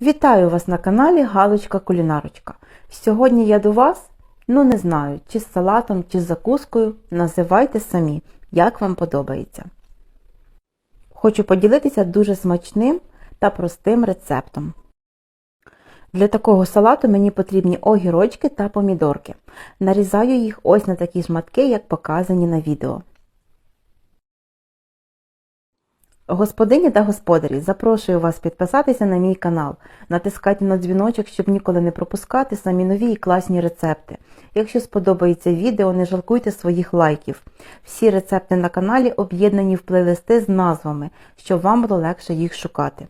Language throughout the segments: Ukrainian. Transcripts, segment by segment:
Вітаю вас на каналі Галочка Кулінарочка. Сьогодні я до вас, ну не знаю, чи з салатом, чи з закускою, називайте самі, як вам подобається. Хочу поділитися дуже смачним та простим рецептом. Для такого салату мені потрібні огірочки та помідорки. Нарізаю їх ось на такі шматки, як показані на відео. Господині та господарі, запрошую вас підписатися на мій канал, натискайте на дзвіночок, щоб ніколи не пропускати самі нові і класні рецепти. Якщо сподобається відео, не жалкуйте своїх лайків. Всі рецепти на каналі об'єднані в плейлисти з назвами, щоб вам було легше їх шукати.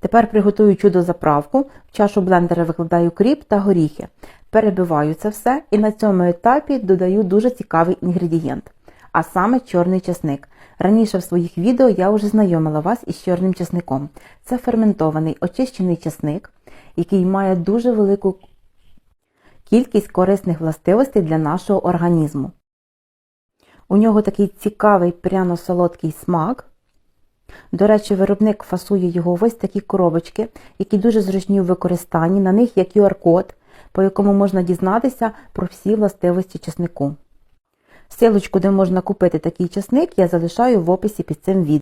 Тепер приготую чудо заправку. В чашу блендера викладаю кріп та горіхи. Перебиваю це все і на цьому етапі додаю дуже цікавий інгредієнт, а саме чорний чесник. Раніше в своїх відео я вже знайомила вас із чорним чесником. Це ферментований очищений чесник, який має дуже велику кількість корисних властивостей для нашого організму. У нього такий цікавий пряно-солодкий смак. До речі, виробник фасує його в ось такі коробочки, які дуже зручні в використанні. На них є QR-код, по якому можна дізнатися про всі властивості чеснику. Силочку, де можна купити такий чесник, я залишаю в описі під цим відео.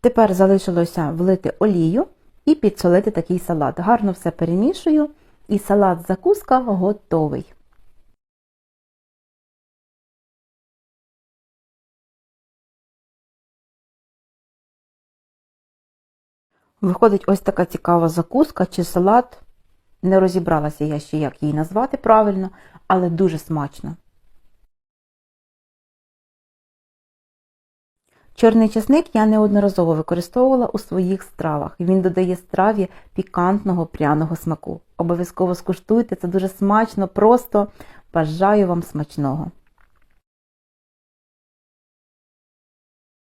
Тепер залишилося влити олію і підсолити такий салат. Гарно все перемішую і салат-закуска готовий. Виходить ось така цікава закуска чи салат. Не розібралася я ще, як її назвати правильно, але дуже смачно. Чорний чесник я неодноразово використовувала у своїх стравах. Він додає страві пікантного пряного смаку. Обов'язково скуштуйте, це дуже смачно, просто бажаю вам смачного.